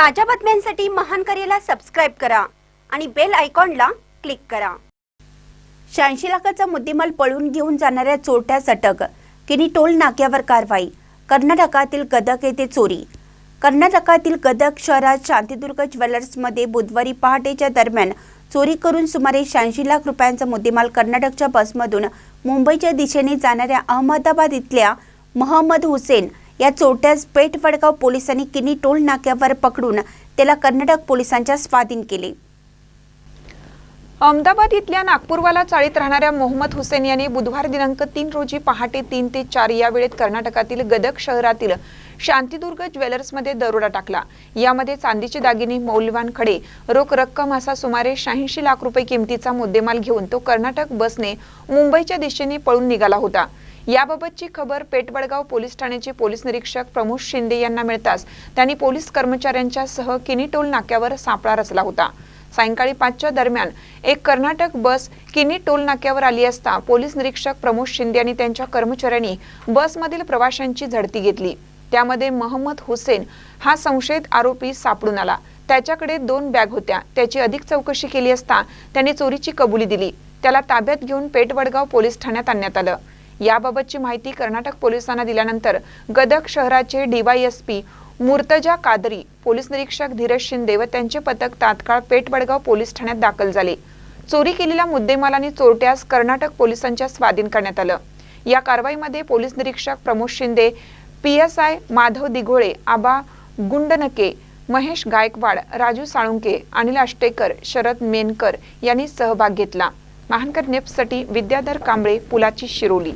ताज्या बातम्यांसाठी महान करेला सबस्क्राईब करा आणि बेल आयकॉनला क्लिक करा. शहाऐंशी लाखाचा मुद्देमाल पळून घेऊन जाणाऱ्या चोरट्यास अटक किनी टोल नाक्यावर कारवाई कर्नाटकातील गदक येथे चोरी. कर्नाटकातील गदक शहरात शांतीदुर्ग ज्वेलर्समध्ये बुधवारी पहाटेच्या दरम्यान चोरी करून सुमारे शहाऐंशी लाख रुपयांचा मुद्देमाल कर्नाटकच्या बसमधून मुंबईच्या दिशेने जाणाऱ्या अहमदाबाद इथल्या महम्मद हुसेन या चोरट्यास पेठ वडगाव पोलिसांनी किनी टोल नाक्यावर पकडून त्याला कर्नाटक पोलिसांच्या स्वाधीन केले. अहमदाबाद इथल्या नागपूरवाला चाळीत राहणाऱ्या मोहम्मद हुसेन यांनी बुधवार दिनांक तीन रोजी पहाटे तीन ते चार या वेळेत कर्नाटकातील गदक शहरातील शांतीदुर्ग ज्वेलर्समध्ये दरोडा टाकला. यामध्ये चांदीचे दागिने मौल्यवान खडे रोख रक्कम असा सुमारे शहाऐंशी लाख रुपये किमतीचा मुद्देमाल घेऊन तो कर्नाटक बसने मुंबईच्या दिशेने पळून निघाला होता. याबाबतची खबर पेटवडगाव पोलीस ठाण्याचे पोलीस निरीक्षक प्रमोद शिंदे यांना मिळताच त्यांनी पोलीस कर्मचाऱ्यांच्या सह किनी टोल नाक्यावर सापळा रचला होता. सायंकाळी पाचच्या दरम्यान एक कर्नाटक बस किनी टोल नाक्यावर आली असता पोलीस निरीक्षक प्रमोद शिंदे आणि त्यांच्या कर्मचाऱ्यांनी बसमधील प्रवाशांची झडती घेतली. त्यामध्ये महम्मद हुसेन हा संशयित आरोपी सापडून आला. त्याच्याकडे दोन बॅग होत्या. त्याची अधिक चौकशी केली असता त्याने चोरीची कबुली दिली. त्याला ताब्यात घेऊन पेटवडगाव पोलीस ठाण्यात आणण्यात आलं. याबाबतची माहिती कर्नाटक पोलिसांना दिल्यानंतर गदक शहराचे डीवायएसपी मुर्तजा कादरी पोलीस निरीक्षक धीरज शिंदे व त्यांचे पथक तात्काळ पेठवडगाव पोलीस ठाण्यात दाखल झाले. चोरी केलेल्या मुद्देमालानी चोरट्यास कर्नाटक पोलिसांच्या स्वाधीन करण्यात आलं. या कारवाईमध्ये पोलीस निरीक्षक Pramod Shinde P S I Madhav Dighole Aba Gundanke Mahesh Gaikwad Raju Salunke Anil Ashtekar Sharad Menkar यांनी सहभाग घेतला. महानकर नेप्ससाठी विद्याधर कांबळे पुलाची शिरोली.